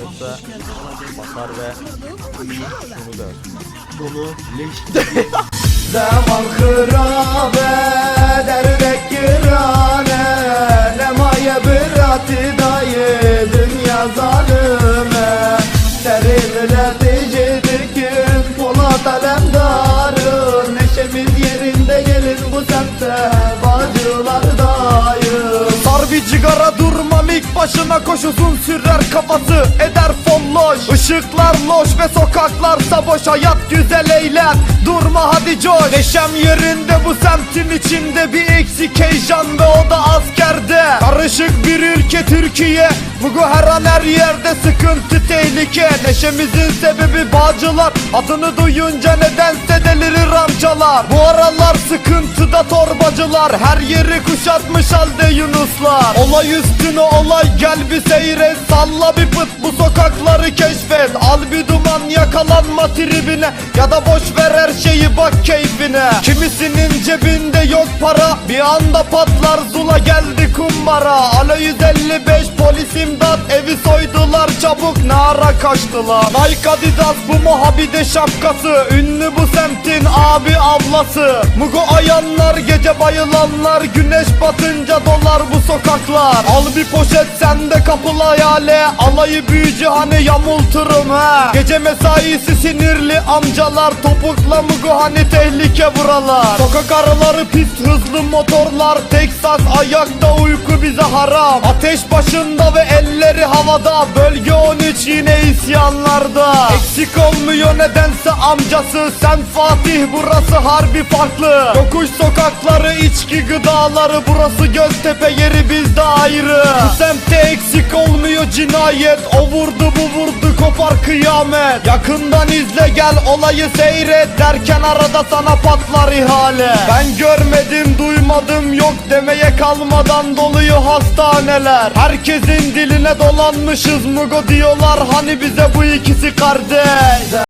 Yoksa basar ve şunu da. Bunu leş başına koşusun sürer kafası eder folloş Işıklar loş ve sokaklarsa boş hayat güzel eğlen Durma hadi coş. Neşem yerinde bu semtin içinde bir eksik heyecan ve o da askerde. Karışık bir ülke Türkiye Mugu her an her yerde sıkıntı tehlike. Neşemizin sebebi bağcılar Adını duyunca nedense amcalar Bu aralar sıkıntıda torbacılar. Her yeri kuşatmış halde yunuslar. Olay üstüne olay gel bir seyret. Salla bir pıt bu sokakları keşfet. Al bir duman yakalanma tribine. Ya da boş ver her şeyi bak keyfine. Kimisinin cebinde yok para. Bir anda patlar zula geldi kumbara. Alo 155 polis imdat Evi soydular çabuk ne ara kaçtılar. Nike Adidas bu muhabide şapkası Ünlü bu semtin abi ablası. Mugo ayanlar gece bayılanlar Güneş batınca dolar bu sokaklar. Al bir poşet sende kapıl hayale Alayı büyücü hani yamulturum he. Gece mesaisi sinirli amcalar Topukla Mugo hani tehlike buralar Sokak araları pis hızlı motorlar Texas ayakta uyku bize haram. Ateş başında ve elleri havada. Bölge 13 yine isyanlarda. Eksik olmuyor nedense amcası. Sen Fatih burası harbi farklı. Yokuş sokakları içki gıdaları. Burası Göztepe yeri bizde ayrı. Bu semtte eksik olmuyor cinayet. O vurdu bu vurdu kopar kıyamet. Yakından izle gel olayı seyret. Derken arada sana patlar ihale. Ben görmedim duymadım yok demeye kalmadan doluyor hastaneler. Herkesin diline dolanmışız mugo diyorlar. Hani bize bu ikisi kardeş